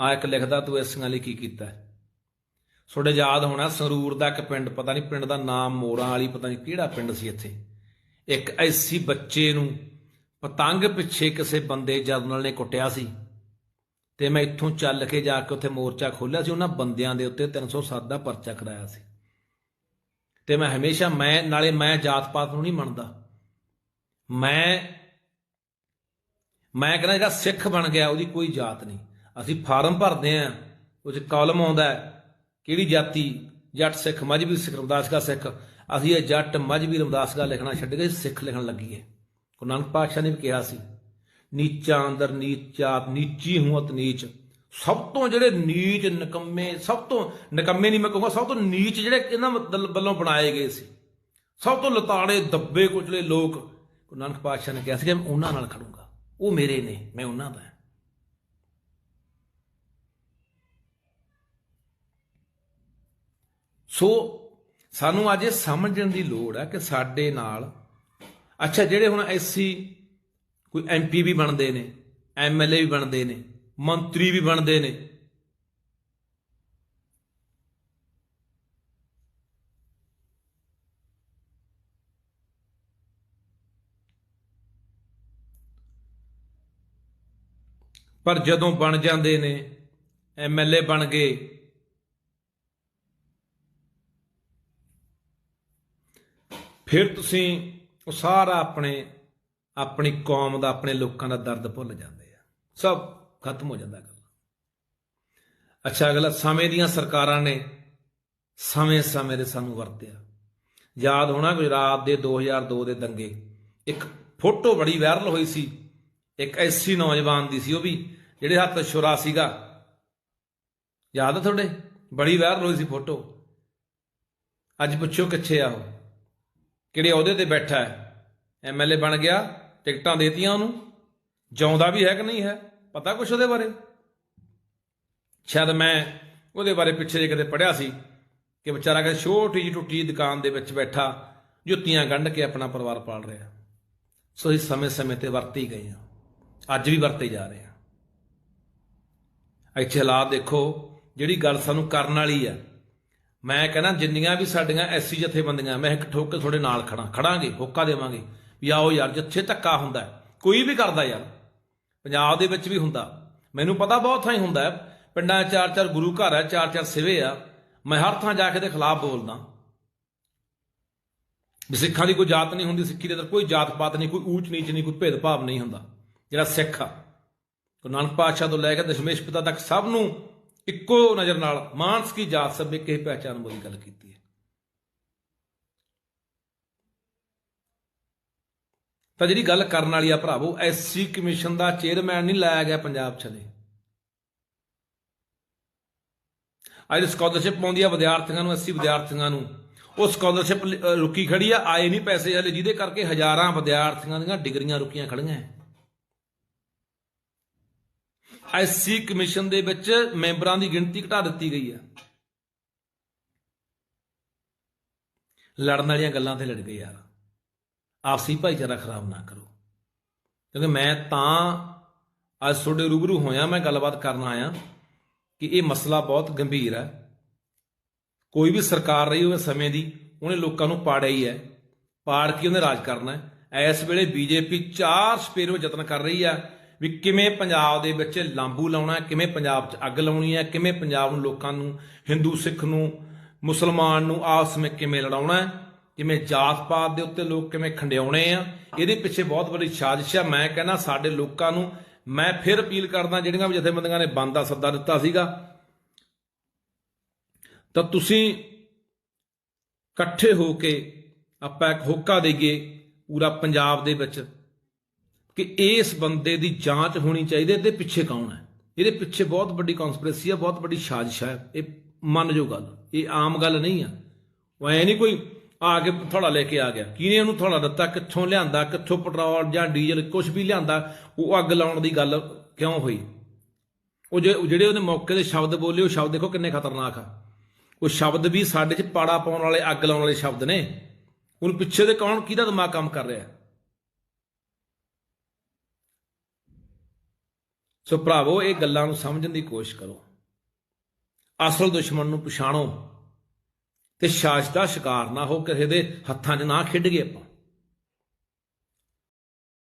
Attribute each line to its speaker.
Speaker 1: ਆ ਇੱਕ ਲਿਖਦਾ, ਤੂੰ ਇਸੀਆਂ ਲਈ ਕੀ ਕੀਤਾ? ਤੁਹਾਡੇ ਯਾਦ ਹੋਣਾ, ਸੰਗਰੂਰ ਦਾ ਇੱਕ ਪਿੰਡ, ਪਤਾ ਨਹੀਂ ਪਿੰਡ ਦਾ ਨਾਮ ਮੋਰਾਂ ਵਾਲੀ, ਪਤਾ ਨਹੀਂ ਕਿਹੜਾ ਪਿੰਡ ਸੀ ਇੱਥੇ। ਇੱਕ ਐਸੀ ਬੱਚੇ ਨੂੰ ਪਤੰਗ ਪਿੱਛੇ ਕਿਸੇ ਬੰਦੇ ਜਰਨਲ ਨੇ ਕੁੱਟਿਆ ਸੀ, ਤੇ ਮੈਂ ਇੱਥੋਂ ਚੱਲ ਕੇ ਜਾ ਕੇ ਉੱਥੇ ਮੋਰਚਾ ਖੋਲ੍ਹਿਆ ਸੀ, ਉਹਨਾਂ ਬੰਦਿਆਂ ਦੇ ਉੱਤੇ 307 ਦਾ ਪਰਚਾ ਕਰਾਇਆ ਸੀ। ਤੇ ਮੈਂ ਹਮੇਸ਼ਾ, ਮੈਂ, ਨਾਲੇ ਮੈਂ ਜਾਤ ਪਾਤ ਨੂੰ ਨਹੀਂ ਮੰਨਦਾ। ਮੈਂ ਮੈਂ ਕਹਿੰਦਾ ਜਿਹੜਾ ਸਿੱਖ ਬਣ ਗਿਆ, ਉਹਦੀ ਕੋਈ ਜਾਤ ਨਹੀਂ। ਅਸੀਂ ਫਾਰਮ ਭਰਦੇ ਆ ਉਹ 'ਚ ਕਾਲਮ ਆਉਂਦਾ ਕਿਹੜੀ ਜਾਤੀ, ਜੱਟ ਸਿੱਖ ਮਜਬੀ ਸਿੱਖ ਰਮਦਾਸਗਾ ਸਿੱਖ, ਅਸੀਂ ਇਹ ਜੱਟ ਮਜਬੀ ਰਮਦਾਸਗਾ ਲਿਖਣਾ ਛੱਡ ਕੇ ਸਿੱਖ ਲਿਖਣ ਲੱਗੀ ਹੈ ਗੁਰੂ ਨਾਨਕ ਪਾਤਸ਼ਾਹ ਨੇ ਵੀ ਕਿਹਾ ਸੀ, ਨੀਚਾ ਅੰਦਰ ਨੀਚਾ ਜਾਤ, ਨੀਚੀ ਹੂਅਤ ਨੀਚ। ਸਭ ਤੋਂ ਜਿਹੜੇ ਨੀਚ ਨਕੰਮੇ, ਸਭ ਤੋਂ ਨਕੰਮੇ ਨਹੀਂ ਮੈਂ ਕਹੂੰਗਾ, ਸਭ ਤੋਂ ਨੀਚ ਜਿਹੜੇ ਇਹਨਾਂ ਵੱਲ- ਵੱਲੋਂ ਬਣਾਏ ਗਏ ਸੀ। ਸਭ ਤੋਂ ਲਤਾੜੇ, ਦੱਬੇ ਕੁਚਲੇ ਲੋਕ, ਗੁਰੂ ਨਾਨਕ ਪਾਤਸ਼ਾਹ ਨੇ ਕਿਹਾ ਸੀ ਕਿ ਮੈਂ ਉਹਨਾਂ ਨਾਲ ਖੜੂੰਗਾ। ਉਹ ਮੇਰੇ ਨੇ, ਮੈਂ ਉਹਨਾਂ ਦਾ ਹਾਂ। ਸੋ ਸਾਨੂੰ ਅੱਜ ਇਹ ਸਮਝਣ ਦੀ ਲੋੜ ਹੈ ਕਿ ਸਾਡੇ ਨਾਲ, ਅੱਛਾ, ਜਿਹੜੇ ਹੁਣ ਐਸੀ ਕੋਈ ਐਮਪੀ ਵੀ ਬਣਦੇ ਨੇ ਐਮਐਲਏ ਵੀ ਬਣਦੇ ਨੇ, ਮੰਤਰੀ ਵੀ ਬਣਦੇ ਨੇ। ਪਰ ਜਦੋਂ ਬਣ ਜਾਂਦੇ ਨੇ ਐਮਐਲਏ ਬਣ ਗਏ ਫਿਰ ਤੁਸੀਂ ਉਹ ਸਾਰਾ ਆਪਣੇ, ਆਪਣੀ ਕੌਮ ਦਾ, ਆਪਣੇ ਲੋਕਾਂ ਦਾ ਦਰਦ ਭੁੱਲ ਜਾਂਦੇ ਆ। ਸਭ ਖਤਮ ਹੋ ਜਾਂਦਾ ਗੱਲ ਅੱਛਾ, ਅਗਲਾ, ਸਮੇਂ ਦੀਆਂ ਸਰਕਾਰਾਂ ਨੇ ਸਮੇਂ-ਸਮੇਂ ਦੇ ਸਾਨੂੰ ਵਰਤਿਆ। ਯਾਦ ਹੋਣਾ ਗੁਜਰਾਤ ਦੇ 2002 ਦੇ ਦੰਗੇ। ਇੱਕ ਫੋਟੋ ਬੜੀ ਵਾਇਰਲ ਹੋਈ ਸੀ। ਇੱਕ ਐਸੀ ਨੌਜਵਾਨ ਦੀ ਸੀ ਉਹ ਵੀ, ਜਿਹੜੇ ਹੱਥ ਛੁਰਾ ਸੀਗਾ। ਯਾਦ ਆ ਤੁਹਾਡੇ? ਬੜੀ ਵਾਇਰਲ ਹੋਈ ਸੀ ਫੋਟੋ। ਅੱਜ ਪੁੱਛੋ ਕਿੱਥੇ ਆ ਉਹ। ਕਿਹੜੇ ਅਹੁਦੇ ਤੇ ਬੈਠਾ ਹੈ? ਐਮਐਲਏ ਬਣ ਗਿਆ, ਟਿਕਟਾਂ ਦੇਤੀਆਂ ਉਹਨੂੰ। ਜਿਉਂਦਾ ਵੀ ਹੈ ਕਿ ਨਹੀਂ ਹੈ? ਪਤਾ ਕੁਛ ਉਹਦੇ ਬਾਰੇ? ਸ਼ਾਇਦ ਮੈਂ ਉਹਦੇ ਬਾਰੇ ਪਿੱਛੇ ਜੇ ਕਦੇ ਪੜਿਆ ਸੀ ਕਿ ਵਿਚਾਰਾ ਕਿ ਛੋਟੀ ਜਿਹੀ ਟੁੱਟੀ ਜਿਹੀ ਦੁਕਾਨ ਦੇ ਵਿੱਚ ਬੈਠਾ, ਜੁੱਤੀਆਂ ਗੰਢ ਕੇ ਆਪਣਾ ਪਰਿਵਾਰ ਪਾਲ ਰਿਹਾ। ਸੋ ਇਸ ਸਮੇਂ-ਸਮੇਂ ਤੇ ਵਰਤੇ ਗਏ ਆ ਅੱਜ ਵੀ ਵਰਤੇ ਜਾ ਰਹੇ ਆ ਇੱਥੇ ਹਾਲਾਤ ਦੇਖੋ, ਜਿਹੜੀ ਗੱਲ ਸਾਨੂੰ ਕਰਨ ਵਾਲੀ ਆ ਮੈਂ ਕਹਿੰਦਾ ਜਿੰਨੀਆਂ ਵੀ ਸਾਡੀਆਂ ਐਸੀ ਜਥੇਬੰਦੀਆਂ, ਮੈਂ ਇੱਕ ਠੋਕ ਕੇ ਤੁਹਾਡੇ ਨਾਲ ਖੜਾ ਖੜਾਂਗੇ ਹੋਕਾ ਦੇਵਾਂਗੇ ਵੀ ਆਓ ਯਾਰ, ਜਿੱਥੇ ਧੱਕਾ ਹੁੰਦਾ ਕੋਈ ਵੀ ਕਰਦਾ ਯਾਰ, ਪੰਜਾਬ ਦੇ ਵਿੱਚ ਵੀ ਹੁੰਦਾ। ਮੈਨੂੰ ਪਤਾ ਬਹੁਤ ਥਾਂ ਹੀ ਹੁੰਦਾ ਪਿੰਡਾਂ ਚਾਰ ਚਾਰ ਗੁਰੂ ਘਰ ਹੈ ਚਾਰ ਚਾਰ ਸਿਵੇ ਆ। ਮੈਂ ਹਰ ਥਾਂ ਜਾ ਕੇ ਦੇ ਖਿਲਾਫ ਬੋਲਦਾ। ਵੀ ਸਿੱਖਾਂ ਦੀ ਕੋਈ ਜਾਤ ਨਹੀਂ ਹੁੰਦੀ, ਸਿੱਖੀ ਦੇ ਅੰਦਰ ਕੋਈ ਜਾਤ ਪਾਤ ਨਹੀਂ, ਕੋਈ ਊਚ, ਨੀਚ ਨਹੀਂ, ਕੋਈ ਭੇਦਭਾਵ ਨਹੀਂ ਹੁੰਦਾ। ਜਿਹੜਾ ਸਿੱਖ ਆ, ਗੁਰੂ ਨਾਨਕ ਪਾਤਸ਼ਾਹ ਤੋਂ ਲੈ ਕੇ ਦਸ਼ਮੇਸ਼ ਪਿਤਾ ਤੱਕ ਸਭ ਨੂੰ ਇੱਕੋ ਨਜ਼ਰ ਨਾਲ ਮਾਨਸ ਕੀ ਜਾਤ ਸਭ ਇੱਕ ਹੀ ਪਹਿਚਾਨ ਵਾਲੀ ਗੱਲ ਕੀਤੀ ਹੈ। ਤਾਂ ਜਿਹੜੀ ਗੱਲ ਕਰਨ ਵਾਲੀ ਆ ਭਰਾਵੋ, ਐਸਸੀ ਕਮਿਸ਼ਨ ਦਾ ਚੇਅਰਮੈਨ ਨਹੀਂ ਲਾਇਆ ਗਿਆ ਪੰਜਾਬ ਚ ਅੱਜ ਸਕਾਲਰਸ਼ਿਪ ਪਾਉਂਦੀ ਆ ਵਿਦਿਆਰਥੀਆਂ ਨੂੰ 80 ਵਿਦਿਆਰਥੀਆਂ ਨੂੰ। ਉਹ ਸਕਾਲਰਸ਼ਿਪ ਰੁਕੀ ਖੜੀ ਆ, ਆਏ ਨਹੀਂ ਪੈਸੇ ਹਲੇ, ਜਿਹਦੇ ਕਰਕੇ ਹਜ਼ਾਰਾਂ ਵਿਦਿਆਰਥੀਆਂ ਦੀਆਂ ਡਿਗਰੀਆਂ ਰੁਕੀਆਂ ਖੜੀਆਂ ਐ ਐਸਸੀ ਕਮਿਸ਼ਨ ਦੇ ਵਿੱਚ ਮੈਂਬਰਾਂ ਦੀ ਗਿਣਤੀ ਘਟਾ ਦਿੱਤੀ ਗਈ ਹੈ ਲੜਨ ਵਾਲੀਆਂ ਗੱਲਾਂ ਤੇ ਲੜ ਗਏ ਯਾਰ। ਆਪਸੀ ਭਾਈਚਾਰਾ ਖਰਾਬ ਨਾ ਕਰੋ। ਕਿਉਂਕਿ ਮੈਂ ਤਾਂ ਅੱਜ ਤੁਹਾਡੇ ਰੂਬਰੂ ਹੋਇਆ, ਮੈਂ ਗੱਲਬਾਤ ਕਰਨ ਆਇਆ ਕਿ ਇਹ ਮਸਲਾ ਬਹੁਤ ਗੰਭੀਰ ਹੈ। ਕੋਈ ਵੀ ਸਰਕਾਰ ਰਹੀ ਹੋਵੇ ਸਮੇਂ ਦੀ, ਉਹਨੇ ਲੋਕਾਂ ਨੂੰ ਪਾੜਿਆ ਹੀ ਹੈ। ਪਾੜ ਕੇ ਉਹਨੇ ਰਾਜ ਕਰਨਾ ਹੈ। ਇਸ ਵੇਲੇ ਬੀਜੇਪੀ ਚਾਰ ਸਪੇਰੋ ਯਤਨ ਕਰ ਰਹੀ ਹੈ ਵੀ ਕਿਵੇਂ ਪੰਜਾਬ ਦੇ ਵਿੱਚ ਲਾਂਬੂ ਲਾਉਣਾ ਕਿਵੇਂ ਪੰਜਾਬ 'ਚ ਅੱਗ ਲਾਉਣੀ ਹੈ, ਕਿਵੇਂ ਪੰਜਾਬ ਨੂੰ ਲੋਕਾਂ ਨੂੰ, ਹਿੰਦੂ, ਸਿੱਖ ਨੂੰ, ਮੁਸਲਮਾਨ ਨੂੰ ਆਪਸ ਵਿੱਚ ਕਿਵੇਂ ਲੜਾਉਣਾ ਹੈ, ਕਿਵੇਂ ਜਾਤ ਪਾਤ ਦੇ ਉੱਤੇ ਲੋਕ ਕਿਵੇਂ ਖੰਡਿਆਉਣੇ ਆ, ਇਹਦੇ ਪਿੱਛੇ ਬਹੁਤ ਵੱਡੀ ਸਾਜ਼ਿਸ਼ ਆ। ਮੈਂ ਕਹਿੰਦਾ ਸਾਡੇ ਲੋਕਾਂ ਨੂੰ, ਮੈਂ ਫਿਰ ਅਪੀਲ ਕਰਦਾ ਜਿਹੜੀਆਂ ਵੀ ਜਥੇਬੰਦੀਆਂ ਨੇ ਬੰਦ ਦਾ ਸੱਦਾ ਦਿੱਤਾ ਸੀਗਾ, ਤਾਂ ਤੁਸੀਂ ਇਕੱਠੇ ਹੋ ਕੇ ਆਪਾਂ ਇੱਕ ਹੋਕਾ ਦੇਈਏ ਪੂਰਾ ਪੰਜਾਬ ਦੇ ਵਿੱਚ। ਕਿ ਇਸ ਬੰਦੇ ਦੀ ਜਾਂਚ ਹੋਣੀ ਚਾਹੀਦੀ ਹੈ ਇਹਦੇ ਪਿੱਛੇ ਕੌਣ ਹੈ? ਇਹਦੇ ਪਿੱਛੇ ਬਹੁਤ ਵੱਡੀ ਕਨਸਪੀਰੇਸੀ ਹੈ ਬਹੁਤ ਵੱਡੀ ਸਾਜ਼ਿਸ਼ ਹੈ ਇਹ ਮੰਨ ਜੋ ਗੱਲ। ਇਹ ਆਮ ਗੱਲ ਨਹੀਂ ਆ। ਉਹ ਐ ਨਹੀਂ ਕੋਈ ਆ ਕੇ ਥੋੜਾ ਲੈ ਕੇ ਆ ਗਿਆ। ਕਿਹਨੇ ਉਹਨੂੰ ਥੋੜਾ ਦਿੱਤਾ? ਕਿੱਥੋਂ ਲਿਆਂਦਾ? ਕਿੱਥੋਂ ਪੈਟਰੋਲ ਜਾਂ ਡੀਜ਼ਲ ਕੁਝ ਵੀ ਲਿਆਂਦਾ? ਉਹ ਅੱਗ ਲਾਉਣ ਦੀ ਗੱਲ ਕਿਉਂ ਹੋਈ? ਉਹ ਜਿਹੜੇ ਉਹਨੇ ਮੌਕੇ ਦੇ ਸ਼ਬਦ ਬੋਲੇ, ਉਹ ਸ਼ਬਦ ਦੇਖੋ ਕਿੰਨੇ ਖਤਰਨਾਕ ਆ। ਉਹ ਸ਼ਬਦ ਵੀ ਸਾਡੇ 'ਚ ਪਾੜਾ ਪਾਉਣ ਵਾਲੇ, ਅੱਗ ਲਾਉਣ ਵਾਲੇ ਸ਼ਬਦ ਨੇ। ਉਹਨੂੰ ਪਿੱਛੇ ਦੇ ਕੌਣ, ਕਿਹਦਾ ਦਿਮਾਗ ਕੰਮ ਕਰ ਰਿਹਾ? ਸੋ ਭਰਾਵੋ, ਇਹ ਗੱਲਾਂ ਨੂੰ ਸਮਝਣ ਦੀ ਕੋਸ਼ਿਸ਼ ਕਰੋ। ਅਸਲ ਦੁਸ਼ਮਣ ਨੂੰ ਪਛਾਣੋ ਤੇ ਸ਼ਾਸ਼ ਦਾ ਸ਼ਿਕਾਰ ਨਾ ਹੋ ਕਿਸੇ ਦੇ ਹੱਥਾਂ 'ਚ ਨਾ ਖਿੱਡ ਗਏ ਆਪਾਂ।